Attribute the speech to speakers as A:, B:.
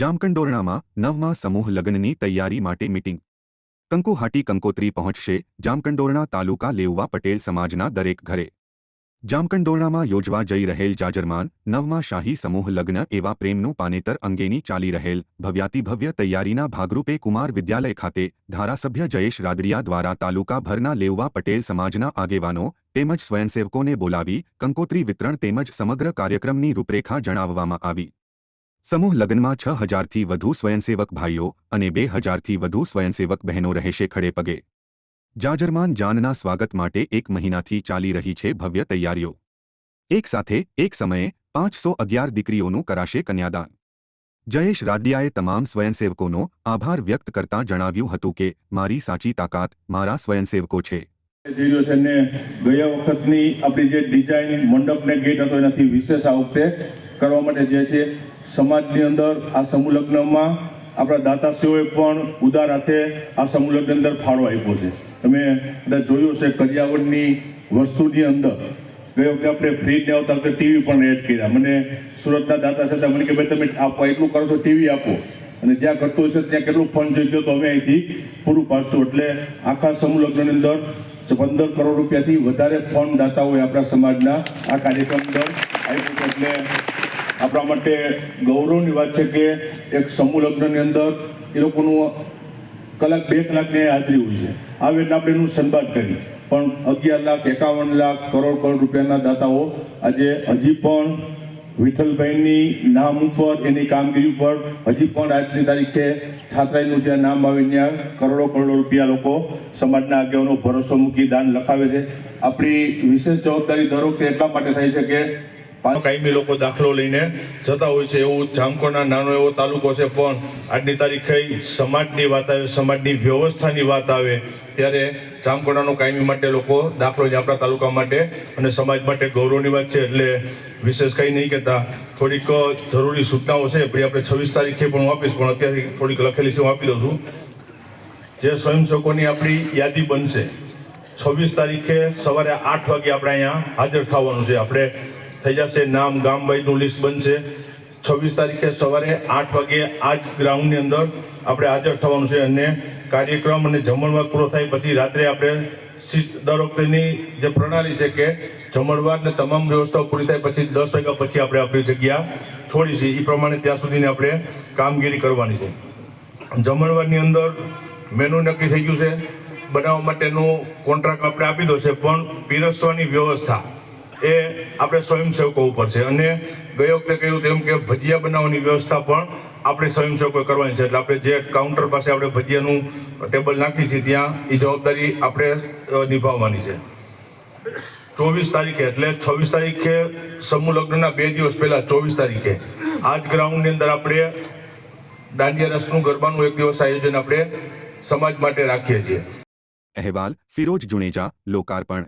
A: જામકંડોરણામાં નવમા સમૂહ લગ્નની તૈયારી માટે મીટિંગ. કંકુહાટી કંકોત્રી પહોંચશે જામકંડોરણા તાલુકા લેઉવા પટેલ સમાજના દરેક ઘરે. જામકંડોરણામાં યોજવા જઈ રહેલ જાજરમાન નવમા શાહી સમૂહ લગ્ન એવા પ્રેમનું પાનેતર અંગેની ચાલી રહેલ ભવ્યાતિભવ્ય તૈયારીના ભાગરૂપે કુમાર વિદ્યાલય ખાતે ધારાસભ્ય જયેશ રાદડિયા દ્વારા તાલુકાભરના લેઉવા પટેલ સમાજના આગેવાનો તેમજ સ્વયંસેવકોને બોલાવી કંકોત્રી વિતરણ તેમજ સમગ્ર કાર્યક્રમની રૂપરેખા જણાવવામાં આવી. સમૂહ લગ્નમાં છ હજારથી વધુ સ્વયંસેવક ભાઈઓ અને બે હજારથી વધુ સ્વયંસેવક બહેનો રહેશે ખડે પગે. જાજરમાન જાનના સ્વાગત માટે એક મહિનાથી ચાલી રહી છે ભવ્ય તૈયારીઓ. એક સાથે એક સમયે પાંચસો અગિયાર દીકરીઓનું કરાશે કન્યાદાન. જયેશ રાડિયાએ તમામ સ્વયંસેવકોનો આભાર વ્યક્ત કરતા જણાવ્યું હતું કે, મારી સાચી તાકાત મારા સ્વયંસેવકો છે.
B: ગયા વખતની આપણી જે ડિઝાઇન મંડપને ગેટ હતો એનાથી વિશેષ આ વખતે કરવા માટે જે છે સમાજની અંદર આ સમૂહ લગ્નમાં આપણા દાતાશ્રીઓએ પણ ઉદાર હાથે આ સમૂહ અંદર ફાળો આપ્યો છે. તમે કદાચ જોયું હશે કરિયાવરની વસ્તુની અંદર ગઈ વખતે આપણે ફ્રીજ ને આવતા ટીવી પણ એડ કર્યા. મને સુરતના દાતા સાથે મને કે, ભાઈ, તમે આપો એટલું કરો છો ટીવી આપો. અને જ્યાં કરતું હશે, ત્યાં કેટલું ફંડ જોઈ ગયો તો અમે અહીંથી પૂરું પાડશું. એટલે આખા સમૂહ લગ્નની અંદર પંદર કરોડ રૂપિયાથી વધારે ફંડ દાતાઓએ આપણા સમાજના આ કાર્યક્રમ અંદર આપ્યું એટલે આપણા માટે ગૌરવની વાત છે કે એક સમૂહ લગ્નની અંદર એ લોકોનું કલાક, બે કલાકની હાજરી હોય છે. આવી રીતે આપણે એનું સન્માન કરી. પણ અગિયાર લાખ, એકાવન લાખ, કરોડ કરોડ રૂપિયાના દાતાઓ આજે હજી પણ વિઠ્ઠલભાઈની નામ ઉપર, એની કામગીરી ઉપર હજી પણ આજની તારીખે છાત્રાઈનું જ્યાં નામ આવે ત્યાં કરોડો કરોડો રૂપિયા લોકો સમાજના આગેવાનો ભરોસો મૂકી દાન લખાવે છે. આપણી વિશેષ જવાબદારી ધારો કે એટલા માટે થાય છે કે કાયમી લોકો દાખલો લઈને જતા હોય છે, એવું જામકોના નાનો એવો તાલુકો છે, પણ આજની તારીખે સમાજની વાત આવે, સમાજની વ્યવસ્થાની વાત આવે, ત્યારે જામકોડાનો કાયમી માટે લોકો દાખલો છે આપણા તાલુકા માટે અને સમાજ માટે ગૌરવની વાત છે, એટલે વિશેષ કંઈ નહીં કહેતા. થોડીક જરૂરી સૂચનાઓ છે પછી આપણે છવ્વીસ તારીખે પણ હું આપીશ, પણ અત્યારે થોડીક લખેલી છે, હું આપી દઉં છું. જે સ્વયંસેવકોની આપણી યાદી બનશે, છવ્વીસ તારીખે સવારે આઠ વાગે આપણે અહીંયા હાજર થવાનું છે. આપણે થઈ જશે. નામ ગામ વાઇઝનું લિસ્ટ બનશે. છવ્વીસ તારીખે સવારે આઠ વાગે આ જ ગ્રાઉન્ડની અંદર આપણે હાજર થવાનું છે અને કાર્યક્રમ અને જમણવાર પૂરો થાય પછી રાત્રે આપણે દર વખતેની જે પ્રણાલી છે કે જમણવાર ને તમામ વ્યવસ્થાઓ પૂરી થાય પછી દસ વાગ્યા પછી આપણે આપણી જગ્યા છોડી છે. એ પ્રમાણે ત્યાં સુધીની આપણે કામગીરી કરવાની છે. જમણવારની અંદર મેનુ નક્કી થઈ ગયું છે. બનાવવા માટેનું કોન્ટ્રાક્ટ આપણે આપી દો છે, પણ પીરસવાની વ્યવસ્થા એ આપણે સ્વયંસેવકો ઉપર છે. અને ગઈ વખતે કહ્યું તેમ કે ભજીયા બનાવવાની વ્યવસ્થા પણ આપણે સ્વયંસેવકોએ કરવાની છે. એટલે આપણે જે કાઉન્ટર પાસે આપણે ભજીયાનું ટેબલ નાખી છે, ત્યાં એ જવાબદારી આપણે નિભાવવાની છે. ચોવીસ તારીખે એટલે છવ્વીસ તારીખે સમૂહ લગ્નના બે દિવસ પહેલા, ચોવીસ તારીખે. આ જ ગ્રાઉન્ડની અંદર આપણે દાંડિયા રસનું ગરબાનું એક દિવસ આયોજન આપણે સમાજ માટે રાખીએ છીએ.
A: અહેવાલ ફિરોજ જુણેજા લોકાર્પણ.